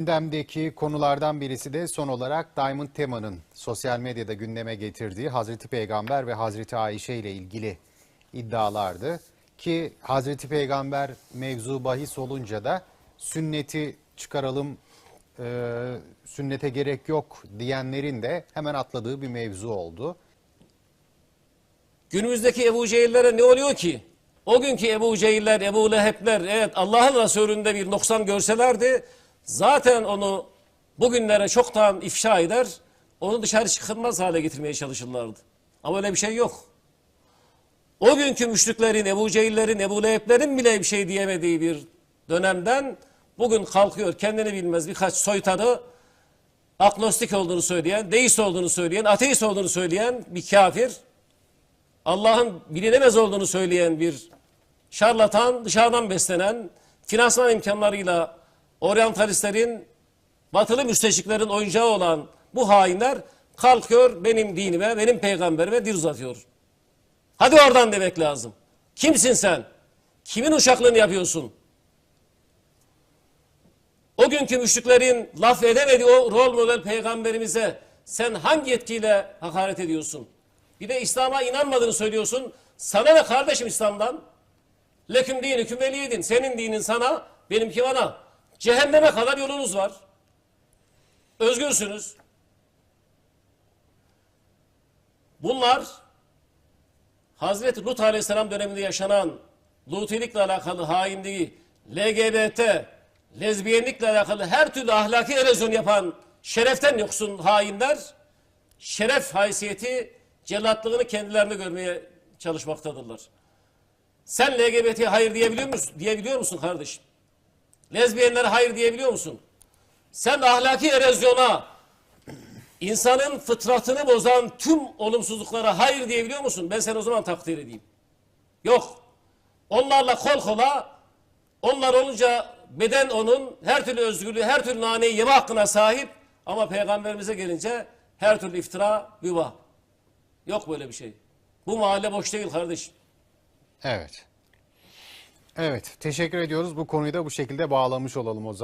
Gündemdeki konulardan birisi de son olarak Diamond Tema'nın sosyal medyada gündeme getirdiği Hazreti Peygamber ve Hazreti Ayşe ile ilgili iddialardı. Ki Hazreti Peygamber mevzu bahis olunca da sünneti çıkaralım, e, sünnete gerek yok diyenlerin de hemen atladığı bir mevzu oldu. Günümüzdeki Ebu Cehillere ne oluyor ki? O günkü Ebu Cehiller, Ebu Lehebler evet Allah'ın Resulü'nde bir noksan görselerdi zaten onu bugünlere çoktan ifşa eder, onu dışarı çıkılmaz hale getirmeye çalışırlardı. Ama öyle bir şey yok. O günkü müşriklerin, Ebu Cehillerin, Ebu Leheblerin bile bir şey diyemediği bir dönemden bugün kalkıyor kendini bilmez birkaç soytarı agnostik olduğunu söyleyen, deist olduğunu söyleyen, ateist olduğunu söyleyen bir kafir, Allah'ın bilinemez olduğunu söyleyen bir şarlatan, dışarıdan beslenen, finansman imkanlarıyla oryantalistlerin, batılı müsteşriklerin oyuncağı olan bu hainler kalkıyor benim dinime, benim peygamberime dil uzatıyor. Hadi oradan demek lazım. Kimsin sen? Kimin uşaklığını yapıyorsun? O günkü müşriklerin laf edemediği o rol model peygamberimize sen hangi yetkiyle hakaret ediyorsun? Bir de İslam'a inanmadığını söylüyorsun. Sana ne kardeşim İslam'dan? Leküm dinüküm veliyedin. Senin dinin sana, benimki bana. Cehenneme kadar yolunuz var. Özgürsünüz. Bunlar Hazreti Lut Aleyhisselam döneminde yaşanan Lutilikle alakalı hainliği, LGBT, lezbiyenlikle alakalı her türlü ahlaki erozyon yapan şereften yoksun hainler, şeref haysiyeti, cellatlığını kendilerine görmeye çalışmaktadırlar. Sen LGBT'ye hayır diyebiliyor musun, diyebiliyor musun kardeşim? Lezbiyenlere hayır diyebiliyor musun? Sen ahlaki erozyona, insanın fıtratını bozan tüm olumsuzluklara hayır diyebiliyor musun? Ben seni o zaman takdir edeyim. Yok. Onlarla kol kola, onlar olunca beden onun, her türlü özgürlüğü, her türlü naneyi yeme hakkına sahip. Ama peygamberimize gelince her türlü iftira, mübah. Yok böyle bir şey. Bu mahalle boş değil kardeşim. Evet. Evet, teşekkür ediyoruz. Bu konuyu da bu şekilde bağlamış olalım o zaman.